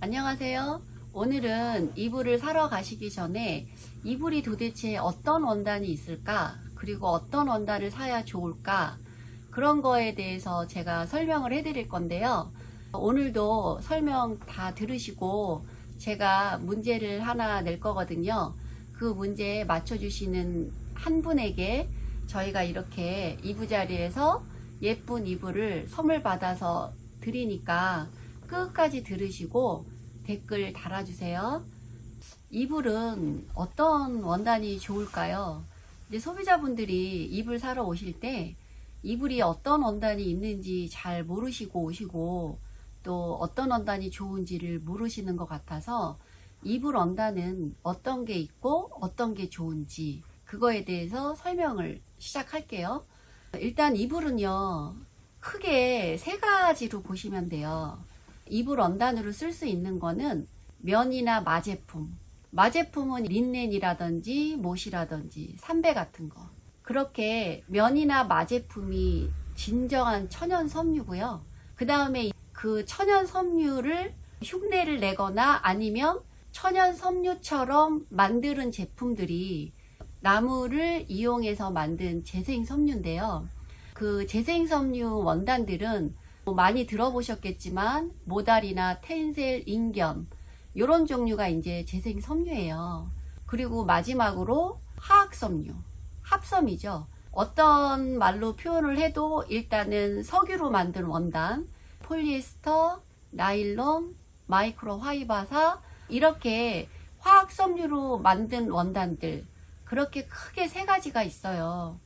안녕하세요. 오늘은 이불을 사러 가시기 전에 이불이 도대체 어떤 원단이 있을까? 그리고 어떤 원단을 사야 좋을까? 그런 거에 대해서 제가 설명을 해드릴 건데요. 오늘도 설명 다 들으시고 제가 문제를 하나 낼 거거든요. 그 문제에 맞춰주시는 한 분에게 저희가 이렇게 이부 자리에서 예쁜 이불을 선물 받아서 드리니까 끝까지 들으시고 댓글 달아주세요. 이불은 어떤 원단이 좋을까요? 이제 소비자분들이 이불 사러 오실 때 이불이 어떤 원단이 있는지 잘 모르시고 오시고 또 어떤 원단이 좋은지를 모르시는 것 같아서 이불 원단은 어떤 게 있고 어떤 게 좋은지 그거에 대해서 설명을 시작할게요. 일단 이불은요, 크게 세 가지로 보시면 돼요. 이불 원단으로 쓸 수 있는 거는 면이나 마제품. 마제품은 린넨이라든지 못이라든지 삼배 같은 거. 그렇게 면이나 마제품이 진정한 천연 섬유고요. 그 다음에 그 천연 섬유를 흉내를 내거나 아니면 천연 섬유처럼 만드는 제품들이 나무를 이용해서 만든 재생 섬유인데요. 그 재생 섬유 원단들은 뭐 많이 들어보셨겠지만 모달이나 텐셀, 인견 이런 종류가 이제 재생 섬유예요. 그리고 마지막으로 화학 섬유, 합섬이죠. 어떤 말로 표현을 해도 일단은 석유로 만든 원단, 폴리에스터, 나일론, 마이크로 화이바사 이렇게 화학 섬유로 만든 원단들 그렇게 크게 세 가지가 있어요.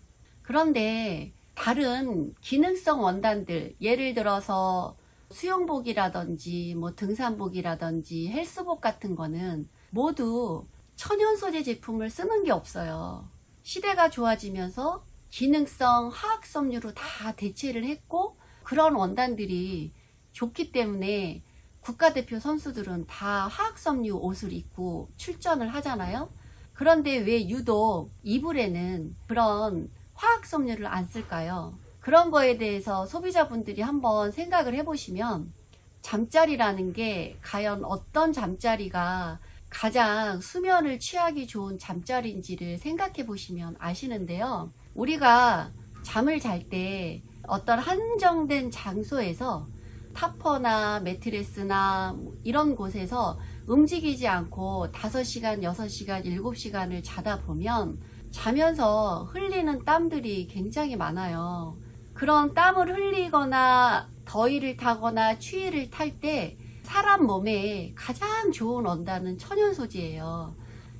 그런데 다른 기능성 원단들 예를 들어서 수영복이라든지 뭐 등산복이라든지 헬스복 같은 거는 모두 천연 소재 제품을 쓰는 게 없어요. 시대가 좋아지면서 기능성 화학 섬유로 다 대체를 했고 그런 원단들이 좋기 때문에 국가대표 선수들은 다 화학 섬유 옷을 입고 출전을 하잖아요. 그런데 왜 유독 이불에는 그런 화학 섬유를 안 쓸까요? 그런 거에 대해서 소비자분들이 한번 생각을 해보시면 잠자리라는 게 과연 어떤 잠자리가 가장 수면을 취하기 좋은 잠자리인지를 생각해 보시면 아시는데요. 우리가 잠을 잘 때 어떤 한정된 장소에서 타퍼나 매트레스나 이런 곳에서 움직이지 않고 5시간, 6시간, 7시간을 자다 보면 자면서 흘리는 땀들이 굉장히 많아요. 그런 땀을 흘리거나 더위를 타거나 추위를 탈 때 사람 몸에 가장 좋은 원단은 천연 소재예요.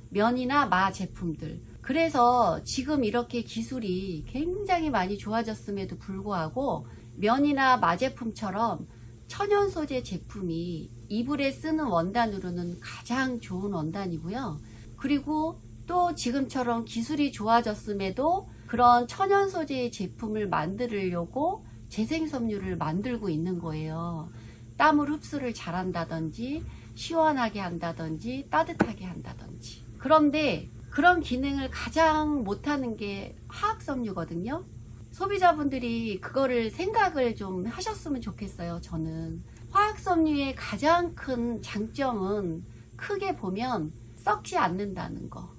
면이나 마 제품들. 그래서 지금 이렇게 기술이 굉장히 많이 좋아졌음에도 불구하고 면이나 마 제품처럼 천연 소재 제품이 이불에 쓰는 원단으로는 가장 좋은 원단이고요. 그리고 또 지금처럼 기술이 좋아졌음에도 그런 천연 소재의 제품을 만들려고 재생섬유를 만들고 있는 거예요. 땀을 흡수를 잘한다든지 시원하게 한다든지 따뜻하게 한다든지. 그런데 그런 기능을 가장 못하는 게 화학섬유거든요. 소비자분들이 그거를 생각을 좀 하셨으면 좋겠어요. 저는 화학섬유의 가장 큰 장점은 크게 보면 썩지 않는다는 거.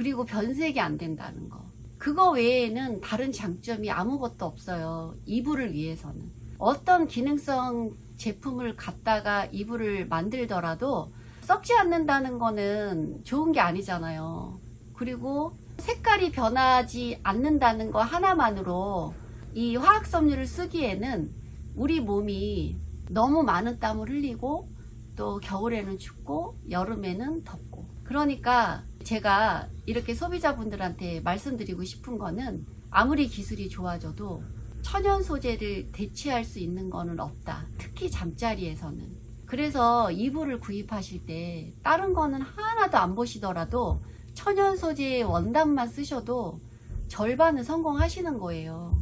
그리고 변색이 안 된다는 거. 그거 외에는 다른 장점이 아무것도 없어요. 이불을 위해서는. 어떤 기능성 제품을 갖다가 이불을 만들더라도 썩지 않는다는 거는 좋은 게 아니잖아요. 그리고 색깔이 변하지 않는다는 거 하나만으로 이 화학 섬유를 쓰기에는 우리 몸이 너무 많은 땀을 흘리고 또 겨울에는 춥고 여름에는 덥고 그러니까 제가 이렇게 소비자분들한테 말씀드리고 싶은 거는 아무리 기술이 좋아져도 천연 소재를 대체할 수 있는 거는 없다. 특히 잠자리에서는. 그래서 이불을 구입하실 때 다른 거는 하나도 안 보시더라도 천연 소재의 원단만 쓰셔도 절반은 성공하시는 거예요.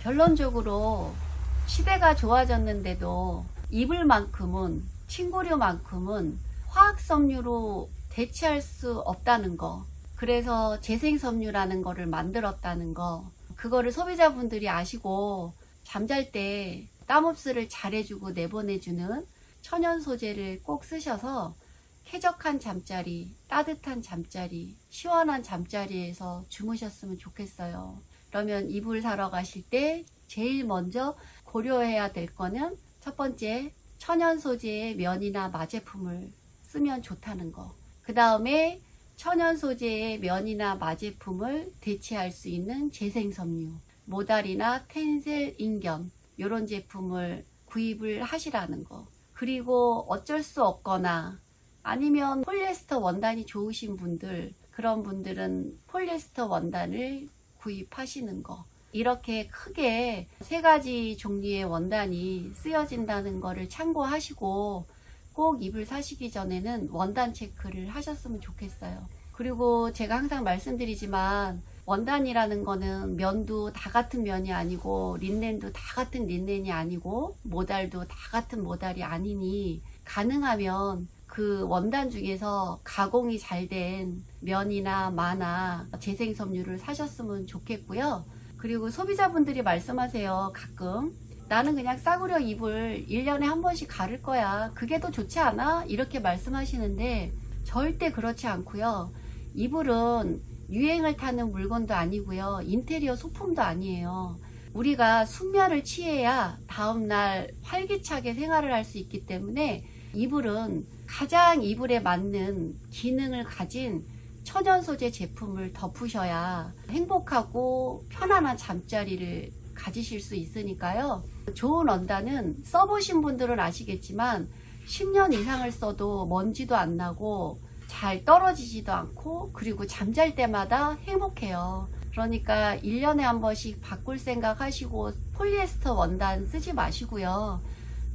결론적으로 시대가 좋아졌는데도 이불만큼은 친구류만큼은 화학 섬유로 대체할 수 없다는 거. 그래서 재생섬유라는 거를 만들었다는 거. 그거를 소비자분들이 아시고 잠잘 때 땀 흡수를 잘해주고 내보내주는 천연 소재를 꼭 쓰셔서 쾌적한 잠자리, 따뜻한 잠자리, 시원한 잠자리에서 주무셨으면 좋겠어요. 그러면 이불 사러 가실 때 제일 먼저 고려해야 될 거는 첫 번째 천연 소재의 면이나 마제품을 쓰면 좋다는 거. 그 다음에 천연 소재의 면이나 마제품을 대체할 수 있는 재생섬유, 모달이나 텐셀 인견 이런 제품을 구입을 하시라는 거. 그리고 어쩔 수 없거나 아니면 폴리에스터 원단이 좋으신 분들 그런 분들은 폴리에스터 원단을 구입하시는 거. 이렇게 크게 세 가지 종류의 원단이 쓰여진다는 거를 참고하시고 꼭 이불 사시기 전에는 원단 체크를 하셨으면 좋겠어요. 그리고 제가 항상 말씀드리지만 원단이라는 거는 면도 다 같은 면이 아니고 린넨도 다 같은 린넨이 아니고 모달도 다 같은 모달이 아니니 가능하면 그 원단 중에서 가공이 잘 된 면이나 마나 재생섬유를 사셨으면 좋겠고요. 그리고 소비자분들이 말씀하세요. 가끔 나는 그냥 싸구려 이불 1년에 한 번씩 가를 거야. 그게 더 좋지 않아? 이렇게 말씀하시는데 절대 그렇지 않고요. 이불은 유행을 타는 물건도 아니고요. 인테리어 소품도 아니에요. 우리가 숙면을 취해야 다음날 활기차게 생활을 할 수 있기 때문에 이불은 가장 이불에 맞는 기능을 가진 천연 소재 제품을 덮으셔야 행복하고 편안한 잠자리를 가지실 수 있으니까요. 좋은 원단은 써보신 분들은 아시겠지만 10년 이상을 써도 먼지도 안 나고 잘 떨어지지도 않고 그리고 잠잘 때마다 행복해요. 그러니까 1년에 한 번씩 바꿀 생각 하시고 폴리에스터 원단 쓰지 마시고요.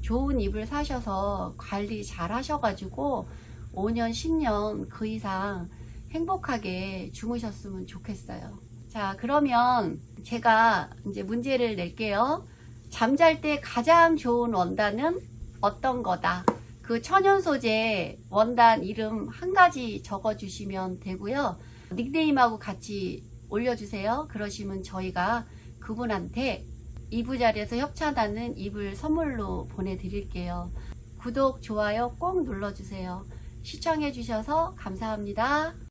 좋은 이불 사셔서 관리 잘 하셔가지고 5년, 10년 그 이상 행복하게 주무셨으면 좋겠어요. 자, 그러면 제가 이제 문제를 낼게요. 잠잘 때 가장 좋은 원단은 어떤 거다? 그 천연 소재 원단 이름 한 가지 적어 주시면 되고요. 닉네임하고 같이 올려주세요. 그러시면 저희가 그분한테 이부 자리에서 협찬하는 이불 선물로 보내드릴게요. 구독, 좋아요 꼭 눌러주세요. 시청해주셔서 감사합니다.